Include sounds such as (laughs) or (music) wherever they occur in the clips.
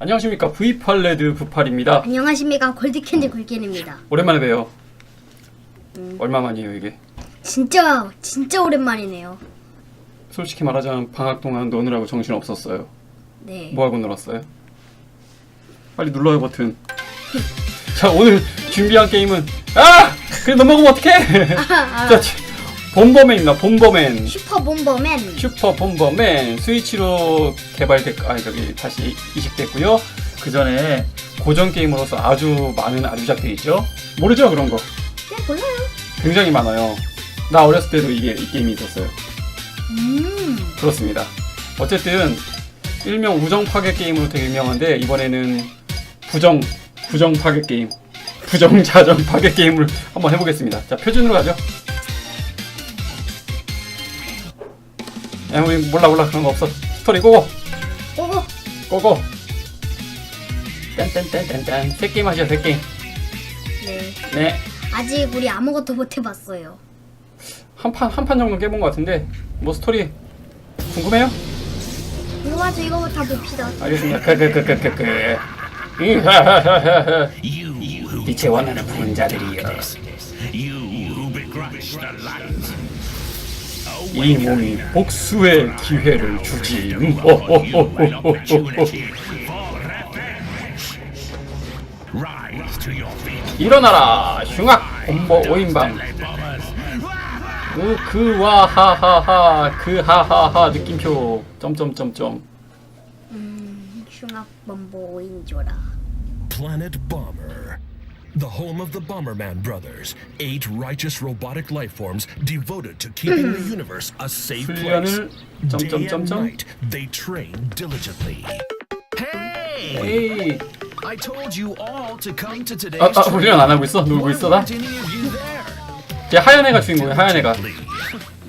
안녕하십니까. V8 레드 98입니다. 안녕하십니까. 골드캔디 골견입니다. 오랜만에 봬요. 얼마 만이에요 이게? 진짜 진짜 오랜만이네요. 솔직히 말하자면 방학 동안 노느라고 정신 없었어요. 네. 뭐 하고 놀았어요? 빨리 눌러요 버튼. (laughs) 자 오늘 준비한 게임은 아! 그래 넘어가면 어떡해? (laughs) 자 지- bomberman입니다 bomberman 슈퍼 bomberman. 슈퍼 bomberman 스위치로 개발됐 아니 저기 다시 이식됐고요 그 전에 고전 게임으로서 아주 많은 아류작들이 있죠 모르죠 그런 거 네 몰라요. 굉장히 많아요. 나 어렸을 때도 이게 이 게임이 있었어요. 음. 그렇습니다. 어쨌든 일명 우정 파괴 게임으로 되게 유명한데 이번에는 부정 부정 파괴 게임, 부정 자정 파괴 게임을 한번 해보겠습니다. 자 표준으로 가죠. 야 우리 몰라 몰라 그런 거 없어. 스토리 고고 오고. 고고. 딴딴딴딴딴 새 게임 하시죠 새 게임. 네. 네. 아직 우리 아무것도 못 해봤어요. 한 판 한 판 정도 깨본 것 같은데 뭐 스토리 궁금해요? 궁금하죠? 이거 다 봅시다. 알겠습니다. 그그그그그 이하하하하 빛의 원하는 분자들이여 이 몸이 복수의 기회를 주지. 일어나라 흉악 공보 오인방 그 그와하하하 그 하하하 느낌표 점점점점 음. 흉악 범보인조라. Planet Bomber. The home of the Bomberman brothers, eight righteous robotic life forms devoted to keeping the universe a safe place. 훈련을 Day and 점점점점 night, they train diligently. Hey! 에이 I told you all to come to today's 아, 아 훈련 안 하고 있어? 놀고 있어 나? Weren't any of you there? 걔 하얀 애가 주인공이야 하얀 애가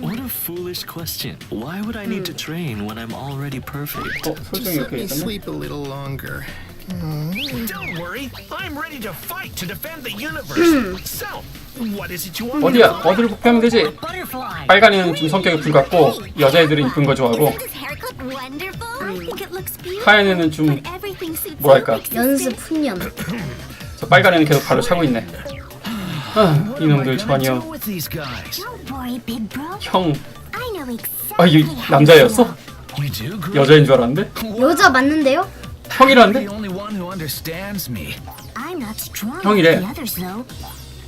What a foolish question. Why would I need to train when I'm already perfect? 어 설정이 Just let 이렇게 me 있었네 Don't worry, I'm ready to fight to defend the universe. so, what is it you want? 어디야 어디를 복귀하면 되지 Butterfly. 빨간 애는 좀 성격이 불같고 여자애들은 이쁜 거 좋아하고 Isn't this haircut wonderful? I think it looks beautiful. 하얀 애는 좀 뭐랄까. 연습. 훈련. 저 빨간 애는 계속 발로 차고 있네 아 이놈들 전혀 with these guys? Don't worry, big bro. 형 I know 아, exactly. 이 how to 남자애였어? You do, Groot? 여자인 줄 알았는데? 여자 맞는데요? 형이라는데? The only one who understands me. I'm not strong 형이래. like the others, though.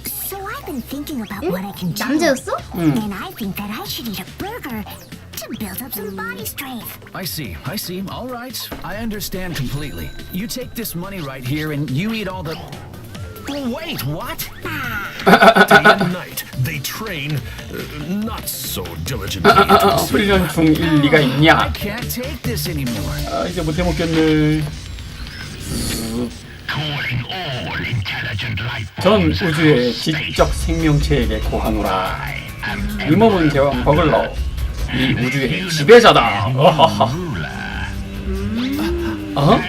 So I've been thinking about what I can do. 남자였어? 응. And I think that I should eat a burger to build up some body strength. I see, I see. All right, I understand completely. You take this money right here and you eat all the. Wait, what? Day and night, they train uh, not so diligently. 아, 훈련 중 일 리가 I 있냐? can't take this anymore. 아 이제 못해 먹겠네 전 우주의 지적 생명체에게 고하노라 이 몸은 제왕 버글러 이 우주의 지배자다 어하하. 어?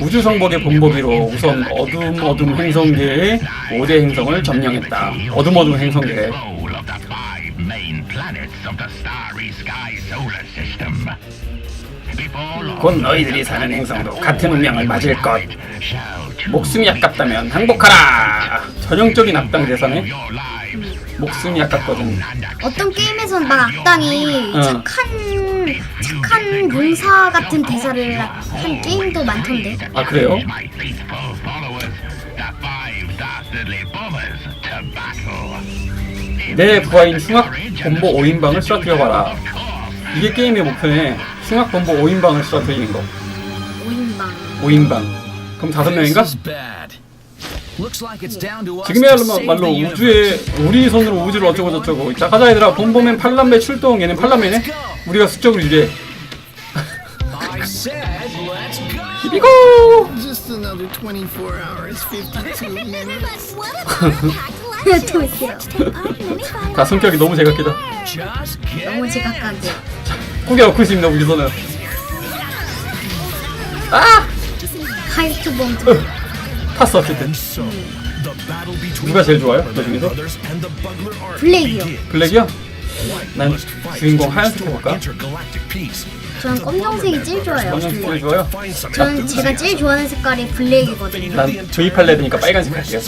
우주 성복의 본보기로 우선 어둠 어둠 행성계의 5대 행성을 점령했다 어둠 어둠 행성계 곧 너희들이 사는 행성도 같은 운명을 맞을 것 목숨이 아깝다면 항복하라 전형적인 악당 대사네. 목숨이 아깝거든 어떤 게임에선 막 악당이 어. 착한 착한 용사 같은 대사를 한 게임도 많던데. 아 그래요? 내 부하인 흉악 본보 5인방을 쓰러뜨려봐라 이게 게임의 목표네 흉악 본보 5인방을 쓰러뜨리는 거 오인방. 5인방 그럼 다섯 명인가? 지금이야말로 universe. 우리 손으로 우주를 어쩌고 저쩌고 자 가자 얘들아 본보맨 팔남매 출동 얘는 팔남매네 우리가 수적으로 유리해. 비비고 Just another 24 hours, 52 (laughs) minutes. But what about a packed 또 lunch? 있어요. Take part in any fun 다 성격이 너무 제각기다 너무 제각각이야. 고개 넣고 있습니다 우리 손은 아! 하이트 범트. 탔어 어쨌든 So, the battle between 누가 제일 좋아요? the 그 중에서? brothers and the Bugler Army 블랙이요. 블랙이요? 난 주인공 하얀색 peace. 저는 검정색이 제일 좋아요. 검정색이 좋아요? Find some 저는 제가 제일 좋아하는 색깔이 블랙이거든요. 난 조이팔 레드니까 빨간색 할게요.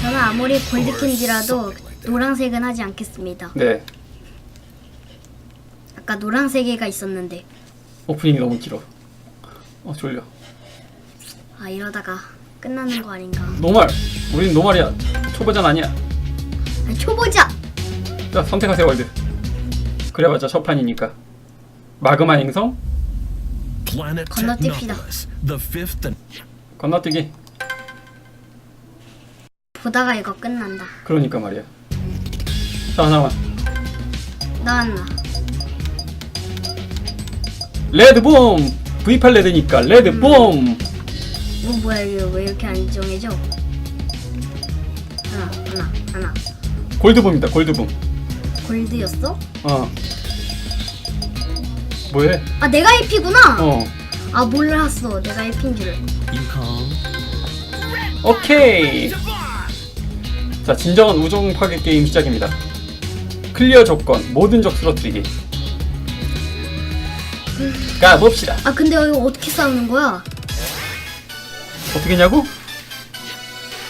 저는 아무리 골드캔디라도 노란색은 하지 않겠습니다. 네. 아까 노란색이가 있었는데 오프닝이 너무 길어. 어 졸려. 아 이러다가 끝나는 거 아닌가? 노말. 우린 노말이야. 초보자는 아니야. 아, 초보자. 자 선택하세요 월드. 그래봤자 첫 판이니까. 마그마 행성 Planet 건너뛰읍시다. Technopolis, the fifth and 건너뛰기. 보다가 이거 끝난다. 그러니까 말이야. 자 하나만. 나왔나? 레드봄. V8 레드니까 레드봄. 이거 뭐야 이거 왜 이렇게 안 정해져? 하나 하나 하나 골드봄입니다. 골드봄. 골드였어? 어. 뭐해? 아 내가 IP구나. 어. 아 몰랐어 내가 IP인 줄. Call? 오케이. 자, 진정한 우정 파괴 게임 시작입니다. 클리어 조건, 모든 적 쓰러뜨리기. 가봅시다. 아 근데 이거 어떻게 싸우는 거야? 어떻게 했냐고?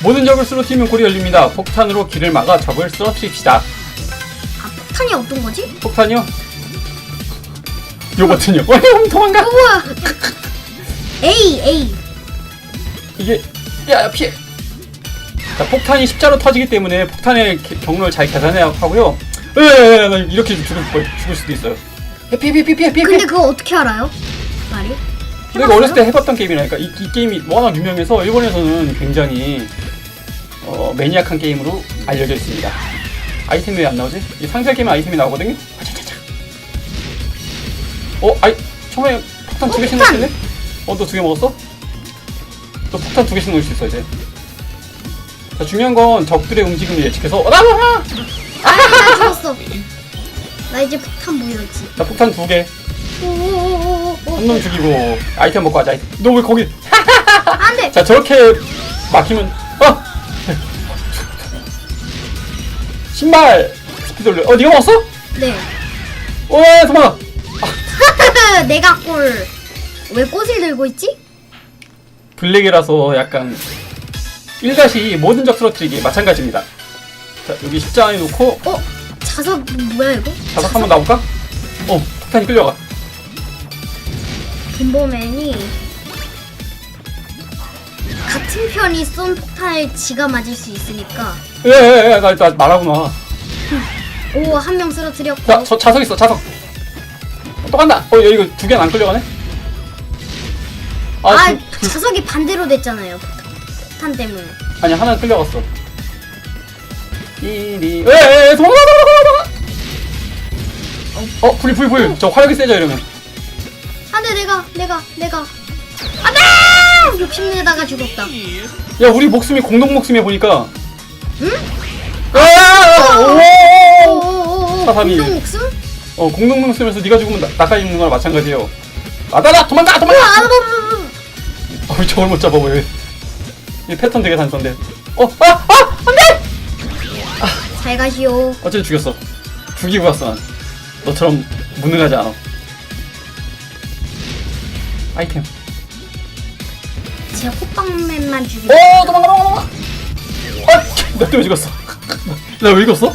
모든 적을 쓰러뜨리면 골이 열립니다. 폭탄으로 길을 막아 적을 쓰러뜨립시다. 아 폭탄이 어떤 거지? 폭탄이요? 요 버튼이요. 와, 형 도망가! 어 뭐야? A A 이게, 야, 야, 피해! 자, 폭탄이 십자로 터지기 때문에 폭탄의 개- 경로를 잘 계산해야 하고요. 나 이렇게 죽을, 거- 죽을 수도 있어요. 야, 피해, 피해, 피해, 피해, 피해! 근데 그거 어떻게 알아요? 내가 어렸을 때 해봤던 게임이라니까 이, 이 게임이 워낙 유명해서 일본에서는 굉장히 어, 매니악한 게임으로 알려져 있습니다. 아이템이 왜 안 나오지? 이 상세 게임에 아이템이 나오거든요. 아차차차. 어, 아이 처음에 폭탄 두 개씩! 넣었네? 어, 너 두 개 먹었어? 너 폭탄 두 개씩 넣을 수 있어 이제. 자, 중요한 건 적들의 움직임을 예측해서 어, 나, 나, 나! 아나 죽었어. 나 이제 폭탄 모였지. 자, 폭탄 두 개. 오오오오오. 한 놈 죽이고 아이템 먹고 하자. 너 왜 거기? 안 돼. 자 저렇게 막히면 어 신발 스피드 올려 어 네가 먹었어? 네. 오 도망가 (laughs) 내가 꼴. 왜 꽃을 들고 있지? 블랙이라서 약간 1가시 모든 적 쓰러뜨리기 마찬가지입니다 자 여기 십자가에 놓고 어? 자석 뭐야 이거? 자석 한번 나올까? 어 폭탄이 끌려가 김보맨이 같은 편이 쏜 폭탄을 지가 맞을 수 있으니까. 예예예 나, 나 말하구나. 오 한 명 쓰러뜨렸고. 자 저 자석 있어 자석. 어, 또 간다. 어 야, 이거 두 개는 안 끌려가네? 아, 아 두- 두- 자석이 반대로 됐잖아요 폭탄, 폭탄 때문에. 아니 하나 는 끌려갔어. 이리. 에에 도망가 도망가 도망가. 어불불 불. 저 화력이 세져 이러면. 안돼 내가 내가 내가 안돼 욕심내다가 죽었다 야 우리 목숨이 공동 목숨에 보니까. 응? 아! 오! 오오오오 사삼이. 공동 목숨? 어 공동 목숨에서 네가 죽으면 나, 나까지 죽는 거랑 마찬가지예요. 아나나 도망가 도망가. 아, 뭐, 뭐, 뭐. 어 저걸 못 잡아 왜? 이 패턴 되게 단선데. 어아아 안돼. 잘 가시오 어쨌든 죽였어. 죽이고 갔어 난. 너처럼 무능하지 않아. 아이템. 제 호빵맨만 죽이고 오 도망가 도망가 도망가. 아! (laughs) 나 때문에 죽었어. (laughs) 나 왜 죽었어?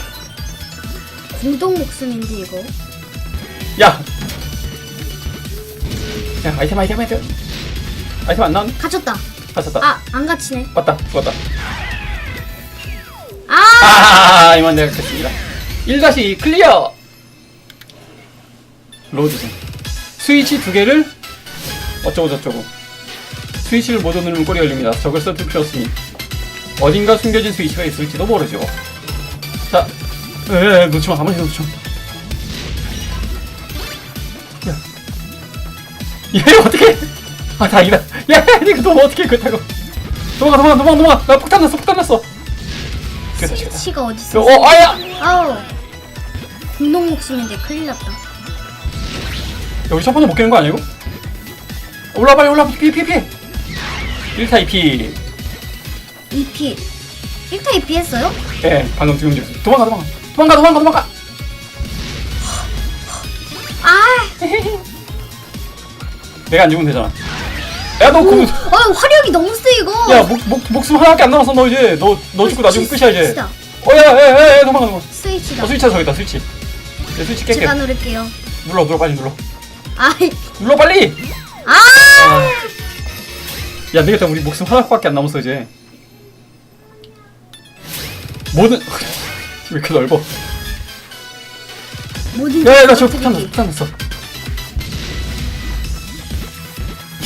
공동 목숨인데 이거? 야! 야 아이템 아이템 아이템. 아이템 안 나왔네? 갇혔다. 갇혔다. 아 안 갇히네. 맞다 죽었다. 아! 아 이만 내가 됐습니다. 1다시 클리어. 로드 중 스위치 두 개를 어쩌고 저쩌고. 스위치를 모두 누르면 꼴이 열립니다. 적을 써둘 필요 없으니. 어딘가 숨겨진 스위치가 있을지도 모르죠. 자 에에 놓치마. 가만히 놓치마 야. 얘 어떻게 아 다행이다. 야 이거 너무 어떻게 그렇다고. 도망가 도망가 도망가 도망가. 나 폭탄 났어 폭탄 났어. 됐다 됐다. 스위치가 어디 있어 어 아야! 아우. 공동 목숨인데 큰일 났다. 여기 첫 번째 못 깨는 거 이거? 올라 빨리 올라 피해 피해 1타 2피. 2피. 1타 2피 했어요? 예 방금 지금 죽였어 도망가 도망가. 도망가 도망가 도망가. 아, (laughs) 내가 안 죽으면 되잖아. 야너 그, 어 화력이 너무 세 이거. 야 목, 목, 목숨 하나밖에 안 남았어 너 이제. 너, 너 죽고 나 죽으면 끝이야 이제. 스위치다. 어야야야야 도망가 도망가. 스위치다. 어 스위치야 저기 있다 스위치. 내 스위치 깰게. 제가 누를게요. 눌러 눌러 빨리 눌러. 아, 눌러 빨리 아, 야 되겠다 우리 목숨 하나밖에 안 남았어 이제. 모든 (laughs) 왜 이렇게 넓어? 모든 야 야 나 저거 어떻게 폭탄 났어 돼? 폭탄 났어.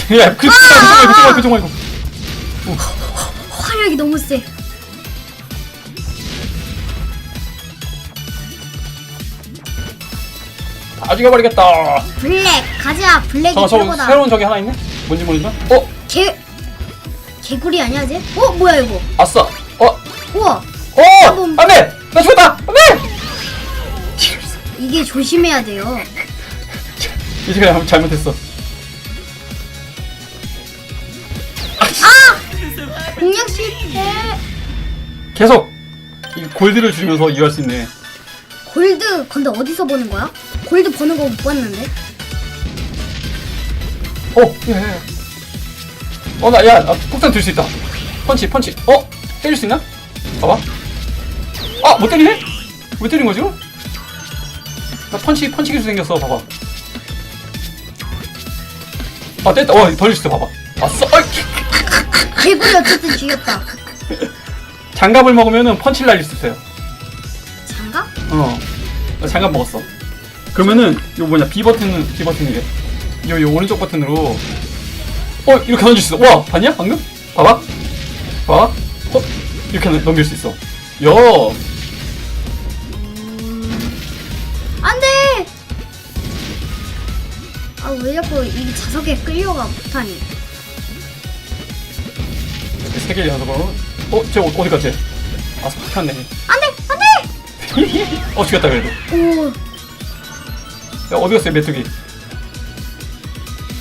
(laughs) 야 그쪽 말고 그쪽 말고 그쪽 말고 화력이 너무 세. 다 죽여버리겠다 블랙 가자. 블랙이 잠깐 저거 최고다. 새로운 저기 하나 있네 뭔지 모르지만 어 개 개구리 아니야 쟤? 어 뭐야 이거? 아싸 어 우와 어! 뭐- 안돼! 나 죽었다! 안 돼! 이게 조심해야 돼요. 이제 그냥 잘못했어 공략 실패. 계속 이 골드를 주면서 이해할 수 있네 골드 근데 어디서 버는 거야? 골드 버는 거 못 봤는데. 어! 야야야 어나 야 나 폭탄 들 수 있다 펀치 펀치 어? 때릴 수 있나? 봐봐 아! 못 때리네? 왜 때린 거지? 나 펀치 펀치 기술 생겼어 봐봐 아 됐다 어 돌릴 수 있어 봐봐 아싸 어이! 개구리 어쨌든 죽였다. 장갑을 먹으면은 펀치를 날릴 수 있어요? 어. 나 장갑 먹었어. 그러면은 요 뭐냐 B 버튼은 B 버튼이래. 요, 요 오른쪽 버튼으로 어 이렇게 던질 수 있어. 와 봤냐 방금? 봐봐. 봐봐. 어 이렇게 넘- 넘길 수 있어. 야 안돼. 아 왜 자꾸 이 자석에 끌려가 폭탄이? 이렇게 세 개를 연속으로. 어 쟤 어디 갔지? 아 폭탄네. 안돼 안돼. 어 죽였다 그래도. 오 야 어디 갔어요 메뚜기?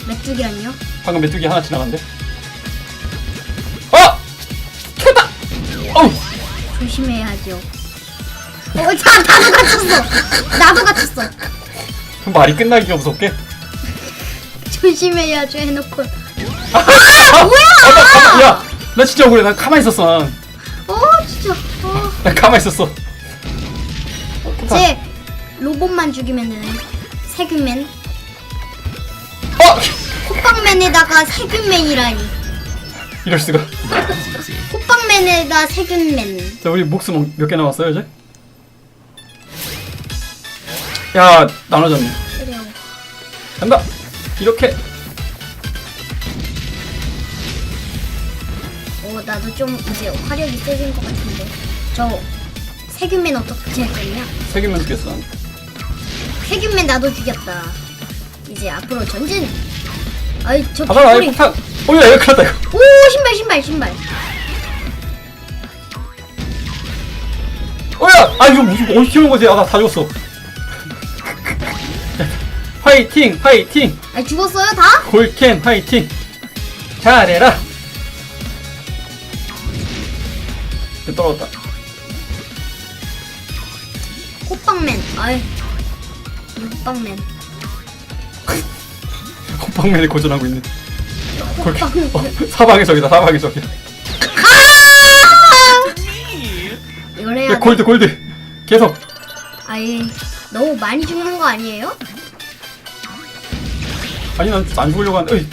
메뚜기란요? 방금 메뚜기 하나 지나갔는데. 아! 켰다. 어우. 조심해야죠. 어, 자, 나도 갇혔어. 나도 갇혔어. 말이 끝나기가 무섭게. 조심해야죠 해놓고. 아, 나 가만, 야, 나 진짜 억울해. 난 가만히 있었어. 난, 어, 진짜. 어. 난 가만히 있었어. 어, 폭탄. 제 로봇만 죽이면 되네. 세균맨. 어! 호빵맨에다가 세균맨이라니. 이럴 수가. 호빵맨에다 세균맨. 자, 우리 목숨 몇 개 남았어요, 이제? 야, 나눠졌네. 그래요. 간다. 이렇게. 어, 나도 좀 이제 화력이 세진 것 같은데. 저 세균맨 어떻게 했냐? 세 개만 죽였어. 세균맨 나도 죽였다. 이제 앞으로 전진. 아이 저 가봐라, 이 개구리. 폭탄. 어, 야, 이거 큰일 났다, 이거. 오 신발 신발 신발. 어, 야! 아, 이거 무슨, 어디 튀는 거지? 아, 나 다 죽었어. (laughs) 화이팅! 화이팅! 아 죽었어요 다? 골캔 화이팅! 잘해라! 떨어졌다. 호빵맨. 아이 호빵맨. 호빵맨이 고전하고 있네. 호빵맨. 어, 사방의 적이다, 사방의 적이야. 이걸 해야 야, 돼. 골드, 골드. 계속. 아이 너무 많이 죽는 거 아니에요? 아니, 난 안 죽으려고 하는데, 어이.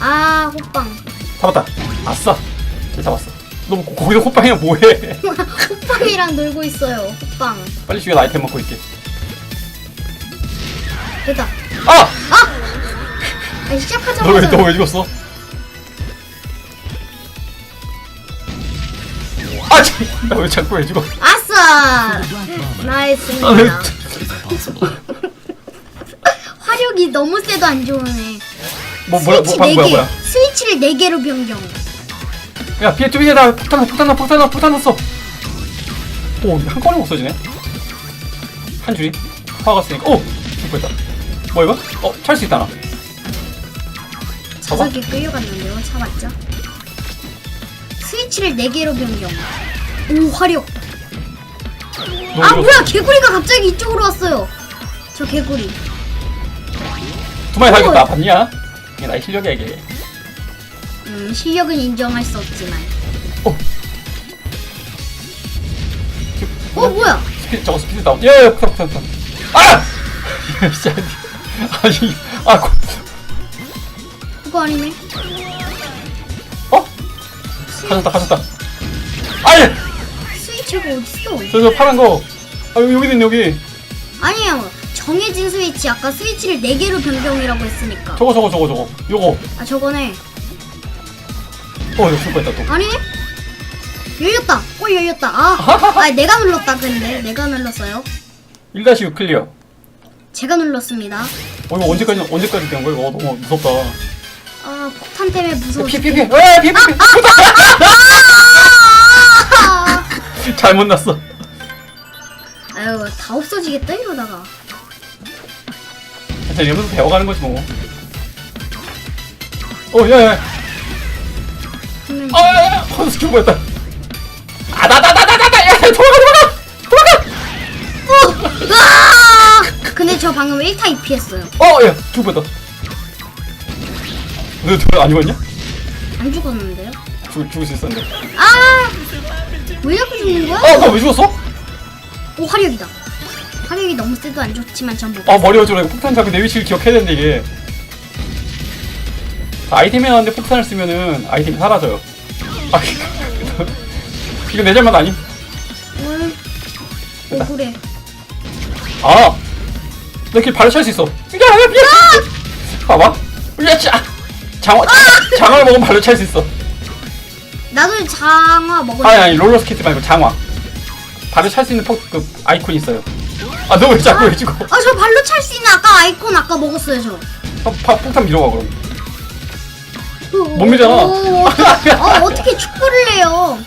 아 호빵. 잡았다. 아싸. 잘 잡았어. 너 거- 거기서 호빵이랑 뭐해? (laughs) 호빵이랑 놀고 있어요. 호빵. 빨리 죽여, 나 아이템 먹고 있게. 됐다. 아! 아너 왜, 시작하자마자. 너왜 죽었어? 아, 나왜 자꾸 왜 죽어? 아싸. 나이스입니다. 아, 왜- (laughs) 화력이 너무 세도 안 좋으네. 뭐, 뭐야, 뭐, 스위치 뭐야, 4개. 뭐야. 스위치를 4개로 변경. 야, 피해, 나 폭탄, 나, 폭탄, 나, 폭탄, 나, 폭탄 났어. 오, 한 건에 없어지네. 한 줄이. 화가 쓰니까. 오! 죽고 있다. 뭐, 이거? 어, 찰 수 있다, 나. 자석에 끌려갔는데요. 스위치 스위치를 4개로 변경. 오 화력. 아. 뭐야 개구리가 갑자기 이쪽으로 왔어요. 저 개구리. 두 마리 살겠다. 봤냐? 이게 나의 실력이야 이게. 음 실력은 인정할 수 없지만. 어. 어 뭐야? 스피드 저거 스피드 다운. 예예 그렇 그렇 그렇. 아! (laughs) 진짜 아니 아 고- 그거 아니네. 어? 가졌다 가졌다. 아예 스위치가 어딨어? 저 저 파란 거. 아 여기 여기 있네 여기. 아니에요. 정해진 스위치 아까 스위치를 4개로 변경이라고 했으니까. 저거 저거 저거 저거. 요거. 아 저거네. 어 이거 죽을 뻔했다 또. 아니네? 열렸다. 어 열렸다. 아, (laughs) 아 내가 눌렀다 근데 내가 눌렀어요. 1-6 클리어. 제가 눌렀습니다. 어 이거 언제까지 언제까지 된 거야? 이거 너무 무섭다. 아 폭탄 때문에 무서워. 피피 피. 에 피, 피, 피. 아! 잘못 났어. 아유 다 없어지겠다 이러다가. 진짜 이러면서 배워가는 거지 뭐. 어, 야, 야. 분명히. 아. 헌스 죽을 뻔했다. 아, 나, 나, 나, 나, 나, 나. 야, 도망가, 도망가! 도망가! 어! 으아! 근데 저 방금 1타입 피했어요. 어, 야, 죽을 뻔했다. 너 저거 안 죽었냐? 안 죽었는데요? 죽, 죽을 수 있었는데. 아! 왜 자꾸 죽는 거야? 어, 너왜 죽었어? 오 화력이다. 화력이 너무 세도 안 좋지만 전 못. 아, 머리 어지러 이거 폭탄 잡고 내 위치를 기억해야 되는데, 이게. 자, 아이템이 나왔는데 폭탄을 쓰면은 아이템이 사라져요. 아, 이거 내 잘못 아님? 뭘? 오 그래. 아! 너 이렇게 발로 찰수 있어. 야, 야, 미안! 봐봐. 야, 자! 장어, 장어, 장어를 먹으면 발로 찰 수 있어. 나도 장화 먹었. 아니, 아니, 롤러 스케이트 말고 장화. 발로 찰수 있는 폭, 그, 아이콘이 있어요. 아, 너 왜 자꾸 왜 죽어? 아 저 발로 찰 수 있는 아까 아이콘 아까 먹었어요 저. 아, 파, 폭탄 밀어봐, 그럼. 못 밀잖아. 어, 어떻게 축구를 해요?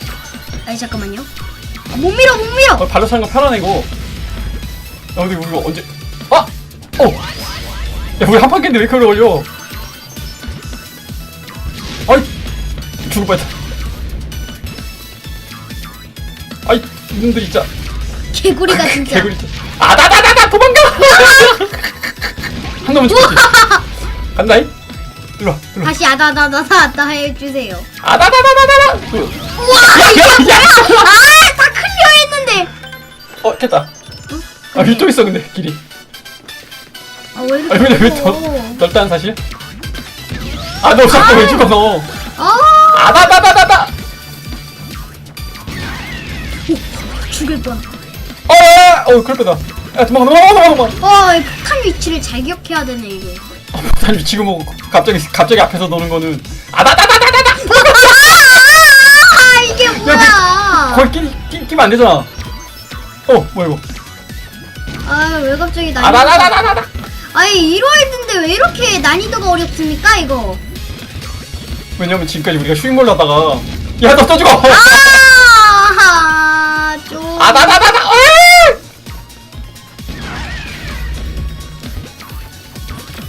아니 잠깐만요. 아, 못 밀어 못 밀어. 어, 발로 차는 거 편하네, 이거. 야, 근데 우리 이거 언제. 아! 어! 야, 우리 한판 깼는데 왜 이렇게 오래 걸려? 아이! 죽을 뻔했다. 아이, 이놈들 진짜. 개구리가 진짜. 개구리. 아, 나, 나, 나, 나, 도망가! (laughs) 한 놈은 죽겠지. 간다이? 일로 와, 일로 와. 다시 아다다다다다 해주세요. 아, 야, 이게 야, 뭐야? 야! 아 다 클리어 했는데. 어, 됐다. 아, 위쪽 있어, 근데, 길이. 아 왜 이렇게? 아니, 근데 왜? 더, 넓다는 사실? 아, 너 자꾸 왜 죽어, 너? 아 아, 나! 죽일 뻔. 어, 야, 야, 어, 그럴 거다. 야, 도망가, 도망가, 도망가, 도망가. 와, 이 폭탄 위치를 잘 기억해야 되네 이게. 어, 아니, 지금 뭐, 갑자기, 갑자기 앞에서 노는 거는. 아, 나, 나, 나, 나, 나, 나! 아, 이게 뭐야? 거기 끼, 끼, 끼면 안 되잖아. 어, 뭐야, 이거. 아, 왜 갑자기 아, 난이도? 나, 나, 나, 나, 나, 나! 아니 이로이드인데 왜 이렇게 난이도가 어렵습니까 이거? 왜냐면 지금까지 우리가 슈잉몰 하다가. 야, 너 또 죽어! 아, 좀. 아, 나, 나! 어!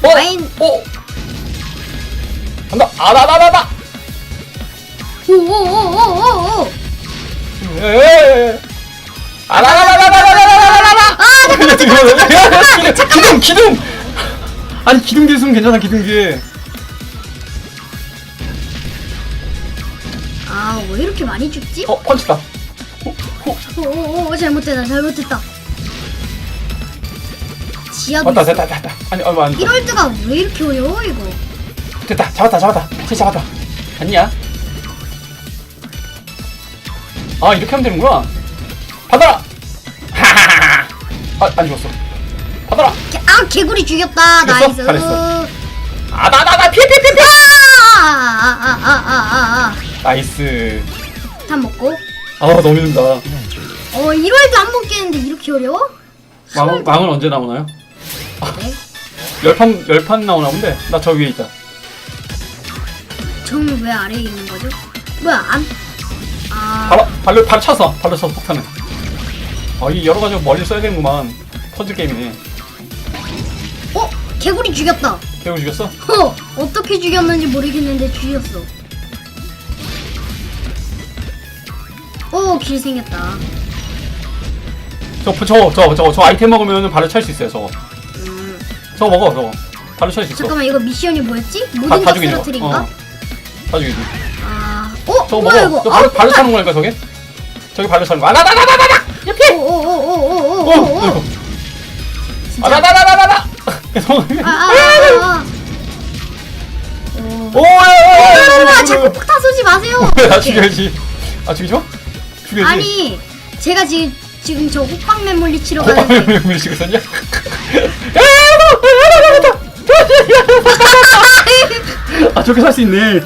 어? 아인- 어? 간다! 아, 나! 오오오오오오. 아, 나, 나! 아, 야, 잠깐만, 야, 기둥, 기둥! 아니, 기둥 뒤에 있으면 괜찮아, 기둥 뒤에. 아, 왜 이렇게 많이 죽지? 어, 펀치다. 어, 어, 오오오, 잘못했다, 잘못했다. 맞다, 있어. 됐다, 됐다. 아니, 얼마 안 됐다. 이럴드가 왜 이렇게 어려워 이거? 됐다, 잡았다, 잡았다. 진짜 잡았다. 아니야? 아, 이렇게 하면 되는구나. 받아라! 하하하! (laughs) 아, 안 죽었어. 받아라! 개- 아, 개구리 죽였다. 죽였어? 나이스. 잘했어. 아, 나, 나, 나, 피해, 피해, 피해, 피해! 아, 아, 아, 아, 아, 아, 나이스. 아. 다 먹고. 아, 너무 힘들다. 어, 이럴드 한번 깨는데 이렇게 어려워? 망, 망은 언제 나오나요? 네. 열판, 열판 나오나 본데? 나 저 위에 있다. 저는 왜 아래에 있는 거죠? 뭐야, 안? 아, 발로, 발로, 발로 찼어. 발로 찼어, 폭탄을. 아, 이 여러 가지 머리를 써야 되는구만. 퍼즐 게임이네. 어? 개구리 죽였다. 배우 죽였어? 어, 어떻게 죽였는지 모르겠는데 죽였어. 오, 길 생겼다. 저저저 저저 아이템 먹으면 발로 찰 수 있어요 저거 저거 먹어 저거 발로 찰수 있어 잠깐만, 이거 미션이 뭐였지? 다, 모든 다적 죽이는 거 쓰러뜨린가? 어. 다 죽이지 아, 어? 저거 뭐야, 먹어 이거? 저 발로, 아, 발로 차는 거니까 저게 저기 발로 차는 거 아나나나나나나 이렇게 오, 오, 오, 오, 오, 오, 어 오, 오. 이거 아나나나나나나 계속 아, 아, 아, 아. 오. 아, 자꾸 폭탄 쏘지 마세요. 나 이렇게. 죽여야지 아 죽이지 마 죽여야지 아니, 제가 지금 지금 저 호빵맨 물리치러 가는데 왜 물리치고 있었냐 (laughs) 아 저렇게 살 수 있네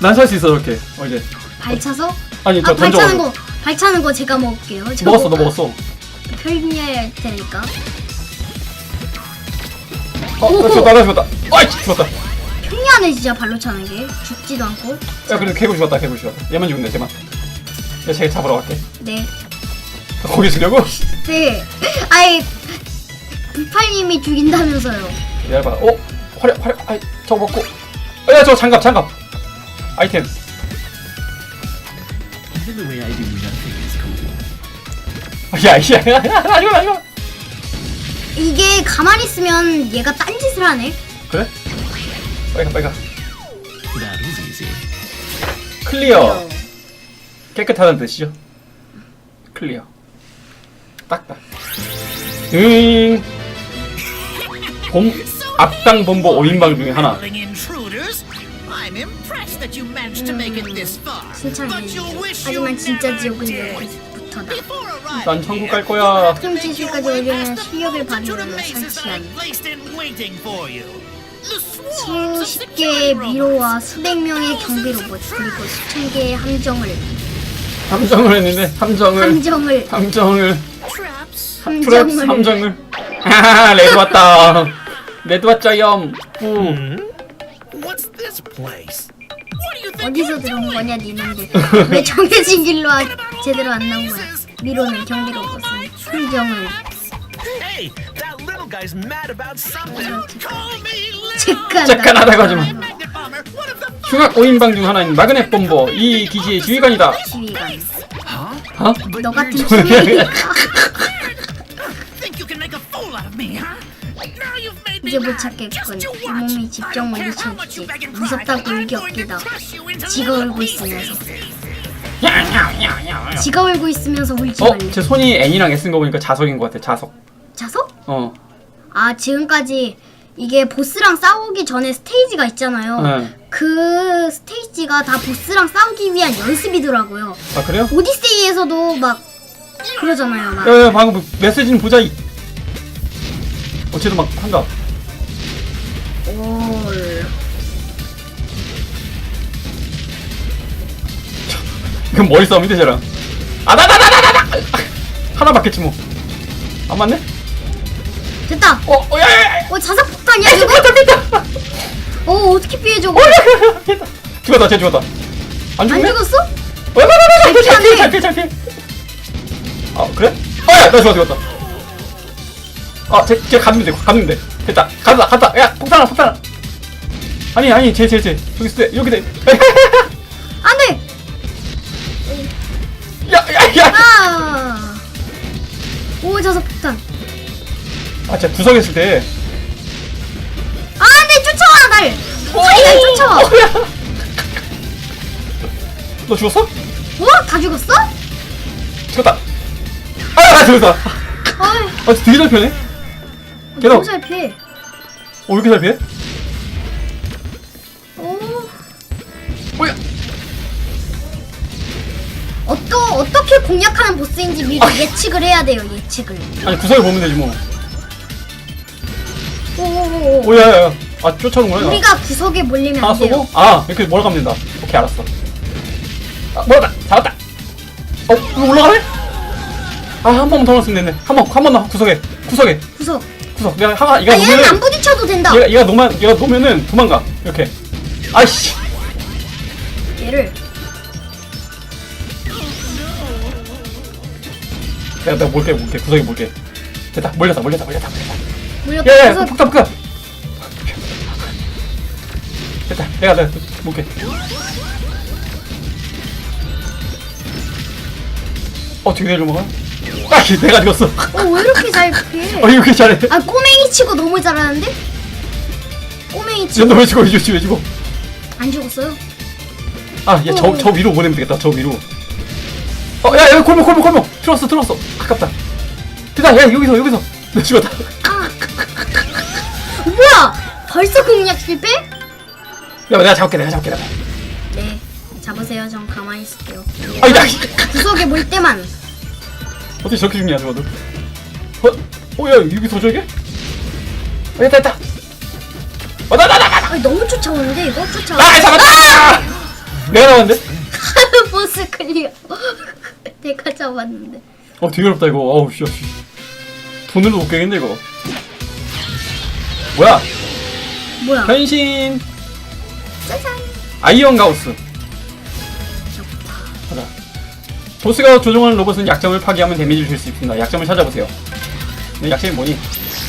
난 살 수 있어 저렇게 어 이제 발차서? 아니 저 아, 던져 발차는 거, 발차는 거 제가 먹을게요. 저 먹었어 너 먹었어 편리할 테니까. 어, 나 죽었다, 나 죽었다. 아이, 죽었다. 편리하네 진짜 발로 차는 게 죽지도 않고. 야, 그래도 개구 죽었다, 개구 죽었다. 얘만 죽는데, 쟤만. 야, 쟤 잡으러 갈게. 네. 거기 있으려고? 네. 아이 불팔님이 죽인다면서요. 야, 봐. 어? 화려, 화려, 아이, 저거 먹고. 어, 야, 저거 장갑, 장갑. 아이템. 야, 야, 야, 야, 아니야. 이게 가만히 있으면 얘가 딴짓을 하네. 그래? 빨리 가, 빨리 가. 클리어. 깨끗하다는 뜻이죠. 클리어. 딱딱. 응. 봄, 악당 본보 5인방 중에 하나. intruders. I'm impressed that you managed to make it this far. 칭찬해. But you'll wish you 하지만 진짜 지옥은 did. 여기부터다. Before arriving 난 천국 갈 거야. 큰 지수까지 오려면 실력을 to the 발휘하며 mazes that 설치한 I've placed in waiting for you. The swarms of 수십 개의 security 미로와 robots. 수백 명의 경비 로봇 그리고 수천 개의 함정을 함정을 했는데, 함정을. 함정을 함정을. Traps. 함정을 함정을. 하하, 레드 왔다. 왔자염. 우. What's this place? What do you think? 어디서 들어온 거냐 니는데 왜 정해진 길로 아, 제대로 안 나온 거야 미로는 경비 로봇은 함정은 Hey, that little guy's mad about something. Call me little 잭하다 잭간하다고 하지 마. magnet bomber. One of the 흉악 5인방 중 하나인 마그넷 본보. 이 기지의 지휘관이다. 지휘관 어? 너 같은 저기- 이제 못. 찾겠군 이. 몸이 직접 cry. 무섭다고 울기 없기다 지가 울고 있으면서. 지가 울고 있으면서 울지 어? 말래 제 손이 N이랑 S인 거 보니까 자석인 것 같아. 자석. 자석? 어. 아 지금까지 이게 보스랑 싸우기 전에 스테이지가 있잖아요 네. 그 스테이지가 다 보스랑 싸우기 위한 연습이더라고요 아 그래요? 오디세이에서도 막 그러잖아요 막 야 야 방금 메시지는 보자. 이. 어 쟤도 막 한다. 이건 머리 싸움인데 쟤랑. 아나나나나나. 하나 맞겠지 뭐. 안 맞네? 됐다 어, 어, 야, 야, 야. 어 자석 폭탄이야 저거? 어 어떻게 피해 저거 됐다. 죽었다, 쟤 죽었다. 안 안 죽네? 죽었어? 어, 잘잘 피해. 잘 피해, 잘 피해. 아, 그래? 어, 야, 나 죽었다, 죽었다. 아, 쟤, 쟤 갔는데, 갔는데. 됐다. 갔다, 갔다. 야, 폭탄아, 폭탄아. 아니, 아니, 쟤, 쟤, 쟤. 여기 있을 때, 이렇게 돼. (laughs) 야. 아. 오 자석 폭탄 아, 진짜 구석에 있을 때. 안돼 쫓아와 날 폭탄이 날 쫓아와 어, 야. 너 죽었어? 어? 다 죽었어? 죽었다. 아, 나 죽었다. 어이 아, 되게 잘 피하네. 걔도- 너무 잘 피해 어, 왜 이렇게 잘 피해? 공략하는 보스인지 미리 예측을 해야 돼요 예측을 아니, 구석에 보면 되지, 뭐. 오오오 오, 야, 야, 야. 아, 쫓아오는구나. 얘가. 우리가 구석에 몰리면 하나 안 돼요 쏘고? 아, 이렇게 몰아가면 된다. 오케이, 알았어. 아, 몰아다! 잡았다! 어, 이거 올라가네? 아, 한 번만 더 넣었으면 됐네. 한 번, 한번 더, 구석에. 구석에. 구석 구석. 내가 하가, 얘가 아 얘는 안 놓으면은, 부딪혀도 된다 얘가, 얘가 놓으면, 얘가 놓으면은 도망가. 이렇게. 아이씨. 얘를 내가 내가 몰게 몰게. 구석에 몰게. 됐다. 몰렸다 몰렸다 몰렸다. 몰렸다. 물려 야야 떨어져 폭탄 폭탄. 됐다. 내가 내가 몰게. 어떻게 내려 먹어? 딱 내가 죽었어. 어왜 이렇게 잘 피해? 어 이렇게 잘해. 아 꼬맹이 치고 너무 잘하는데? 꼬맹이 치고. 너왜 죽어 왜 죽어 왜 죽어 안 죽었어요? 아얘저저 어. 위로 보내면 되겠다 저 위로. 어야야 골목 골목 골목. 틀었어 틀었어. 가깝다. 대단 야 여기서 여기서. 나 죽었다. 아. 뭐야? 벌써 공략 실패? 야 내가 잡을게 내가 잡을게 내가. 네 잡으세요. 전 가만히 있을게요. 아이 나 구석에 몰 때만. 어떻게 저렇게 죽냐 저거도 어? 어야 여기서 저게? 아 됐다 됐다. 어나나나나 아니 너무 쫓아오는데 이거? 쫓아 아 잡았다! 아! 내가 나왔는데? (laughs) 보스 클리어. 내가 잡았는데. 어 되게 어렵다 이거. 어우 씨. 씨. 돈으로 못 깨겠네 이거. 뭐야? 뭐야? 변신. 짜잔. 아이언 가우스. 좋다. 보스가 조종하는 로봇은 약점을 파괴하면 데미지를 줄 수 있습니다. 약점을 찾아보세요. 내 약점이 뭐니?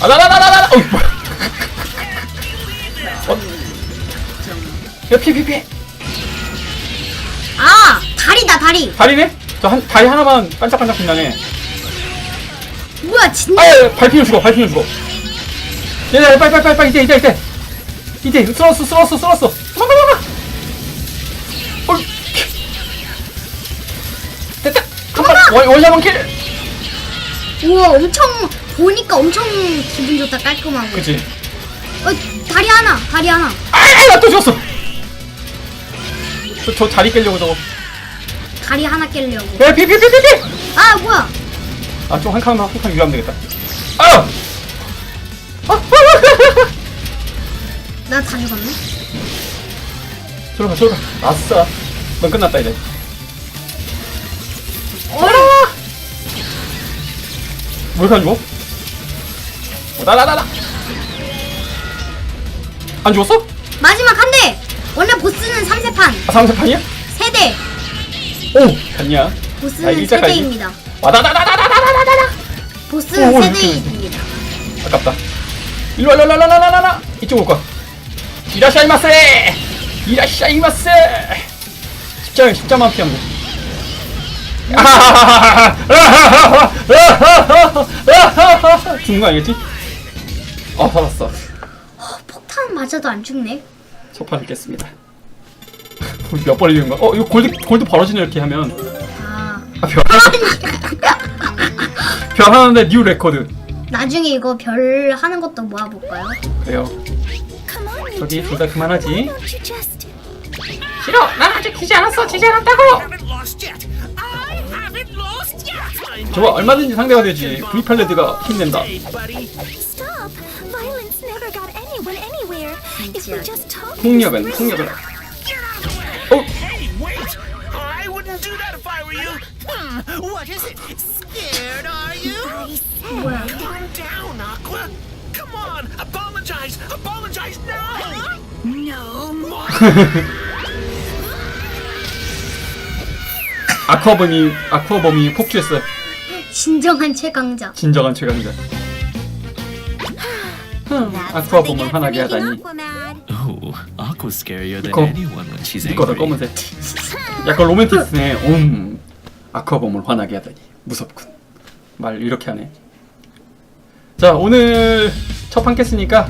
아나나나나나! 어이 뭐야? 어? 피피피! 아 다리다 다리. 다리네? 저 한, 다리 하나만 반짝반짝 빛나네. 뭐야 진짜 아, 예, 예, 발피는 죽어, 발피는 죽어. 얘들아, 빨리, 빨리, 빨리, 빨리, 이제, 이제, 이제. 이제, 쓸었어, 쓸었어, 쓸었어. 도망가, 도망가! 어, 됐다! 한번 원샷 킬! 우와 엄청 보니까 엄청 기분 좋다 깔끔하고 그치. 어 다리 하나 다리 하나 아, 아 나또 죽었어! 저, 저 다리 깨려고 저거. 다리 하나 깰려고. 야, 피, 피, 피, 피, 피! 아, 뭐야? 아, 좀 한 칸, 한 칸 위로 하면 되겠다. 아! 아! (laughs) 나 다 죽었네. 들어가, 들어가. 아싸. 넌 끝났다, 이제. 어라! 왜 이렇게 안 죽어? 어, 나, 나, 나, 나! 안 죽었어? 마지막 한 대! 원래 보스는 3세판. 아, 상세판이야? 3대. 오! 갔냐? 보스는 세대입니다. 와다다다다다다다다다! 보스는 세대입니다. 아깝다. 일로 와, 일로 와, 일로 와, 이쪽 올 거야. 이라샤이마세! 이라샤이마세! 십자 십자만 피한 거. (laughs) 죽는 거 아니겠지? 아, 살았어. 어, 폭탄 맞아도 안 죽네. 첫판 있겠습니다. 몇번 이긴 거? 어 이거 골드 골드 벌어지네 이렇게 하면 아 아, 별 별 하는데 뉴 레코드 나중에 이거 별 하는 것도 모아볼까요? 그래요. 저기. 둘 다 그만하지. 싫어. 난 아직 지지 않았어. 지지 않았다고. 저거 얼마든지 상대가 되지. 브이팔레드가 힘낸다. 폭력은 폭력은. 어 Hey, wait! I wouldn't do that if I were you. Hmm, what is it? Scared, are you? Calm down, Aqua. Come on, apologize. Apologize now. No more. 아쿠아범이 아쿠아범이 폭주했어. 진정한 최강자. 진정한 최강자. 흠, 아쿠아범을 화나게 하다니. Oh, Aqua's scarier than 이거- anyone when she's 이거다 angry. 검은색. 약간 로맨티스네. 음. 아쿠아범을 화나게 하다니 무섭군. 말 이렇게 하네. 자 오늘 첫 판 깼으니까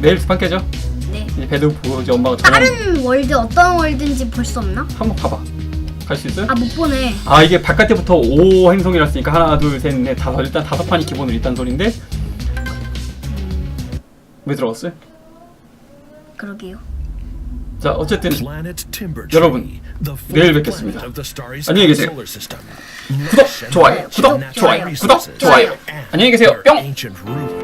내일 두 판 깨죠. 네. 이제 배드 보지 엄마가 전화 다른 월드 어떤 월드인지 볼 수 없나? 한번 봐봐. 갈 수 있어요? 아 못 보네. 아 이게 바깥에부터 5 행성이랐으니까 하나 둘셋넷 다섯 일단 다섯 판이 기본으로 있단 소린데 왜 들어갔어요? 그러게요. 자 어쨌든 Planet Timber 여러분, the 내일 뵙겠습니다. planet of the starry 안녕히 계세요. solar system. 구독 좋아요 구독 좋아요 구독 좋아요 안녕히 계세요 뿅.